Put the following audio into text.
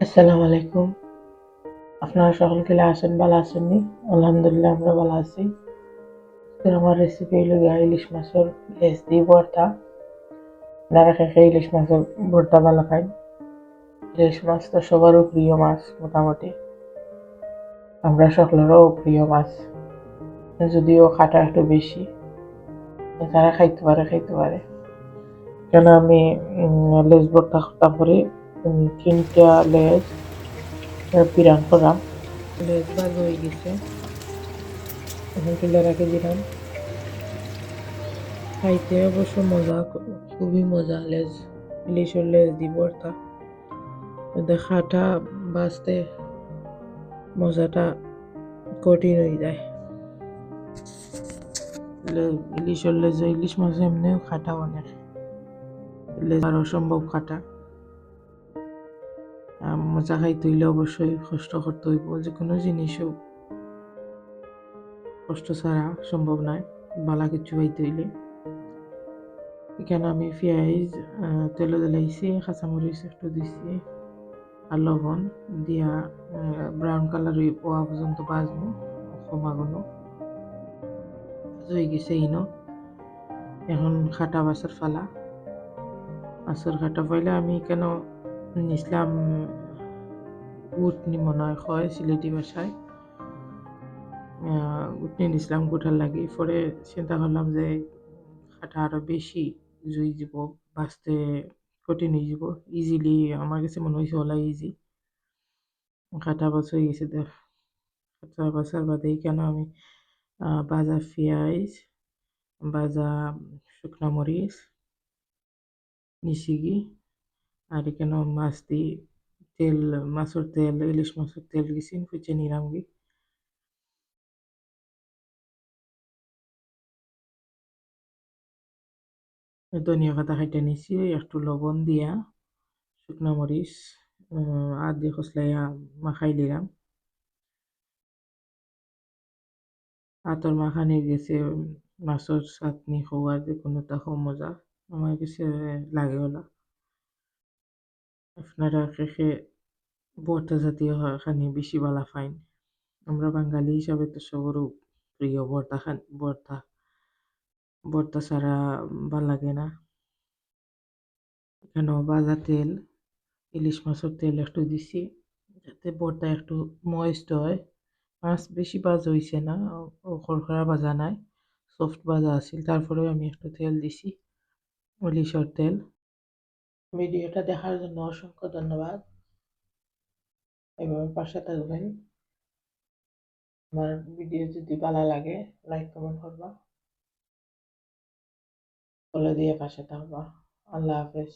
আসসালামু আলাইকুম। আপনারা সকল কেলে আছেন, ভালো আছেননি? আলহামদুলিল্লাহ, আমরা ভালো আছি। আমার রেসিপি হইল গিয়া ইলিশ মাছের লেস দিয়ে ভর্তা। আপনারা খেয়ে ইলিশ মাছের ভর্তা ভালো খাই ইলিশ মাছ তো সবারও প্রিয় মাছ, মোটামুটি। আমরা সকলেরও প্রিয় মাছ। যদিও খাটা একটু বেশি। যারা খাইতে পারে খাইতে পারে। কেন আমি লেজ ভর্তা করতাম করি তিনটা লেজ পিরান করলাম লেজ ভাগ হয়ে গেছে। এখন তুলে রাখে দিলাম খাইতে অবশ্য মজা, খুবই মজা। লেজ ইলিশের লেজ দিব ভর্তা। দেখাটা বাঁচতে মজাটা কঠিন হয়ে যায়। লেজ ইলিশ মাছ এমনিও খাটা অনেক। লেজ আর অসম্ভব খাটা। মজা খাইতে হইলে অবশ্যই কষ্ট করতে হইব, যে কোনো জিনিসও কষ্ট ছাড়া সম্ভব নয়, বালা কিছু হইতে হইলে। এখানে আমি পেঁয়াজ তেলে দিলাইছি কাঁচামরিচ একটু দিছি আর লবণ দিয়া ব্রাউন কালার হয়ে হওয়া পর্যন্ত ভাজবো কমাগুনো হয়ে গেছে ইনো। এখন খাটা বাসার ফালা মাছের খাটা পাইলে আমি কেন নিছিলাম উটনি মনে হয় কয় সিলেটি ভাষায়। উটনি নিছিলাম গুঠার লাগি। পরে চিন্তা করলাম যে খাটা আরও বেশি জুই যাব বাঁচতে কঠিন হয়ে যাব। ইজিলি আমার কাছে মনে হয়েছে ওলা ইজি খাটা বাস হয়ে গেছে দেখ খাটা বাসার বাদেই কেন আমি ভাজা পেঁয়াজ ভাজা শুকনা মরিচ কি আর এখানে মাছ দি তেল, মাছের তেল, ইলিশ মাছের তেল গেছি ফুচে নিলাম কি? ধনিয়া পাতা খাইতে নিছি, একটু লবণ দিয়া, শুকনা মরিচ আদি খসলাইয়া মাখাই দিলাম আতর মাখানি গেছে মাছের চাটনি খাওয়ার কোনোটা খুব মজা আমার কাছে লাগে ওলা আপনারা শেষে ভর্তা জাতীয় খানি বেশি ভালো ফাইন আমরা বাঙালি হিসাবে তো সবারও প্রিয় ভর্তা খান ভর্তা ভর্তা ছাড়া ভালো লাগে না। এখানে ভাজা তেল, ইলিশ মাছের তেল একটু দিছি, যাতে ভর্তা একটু ময়েস্ট হয়। মাছ বেশি ভাজা হয়েছে না খড়খড়া ভাজা নাই সফট ভাজা আছিল, তারপরেও আমি একটু তেল দিছি, ইলিশের তেল। ভিডিওটা দেখার জন্য অসংখ্য ধন্যবাদ। এভাবে পাশে থাকবেন। আমার ভিডিও যদি ভালো লাগে লাইক কমেন্ট করবা। ফলো দিয়ে পাশে থাকবা। আল্লাহ হাফেজ।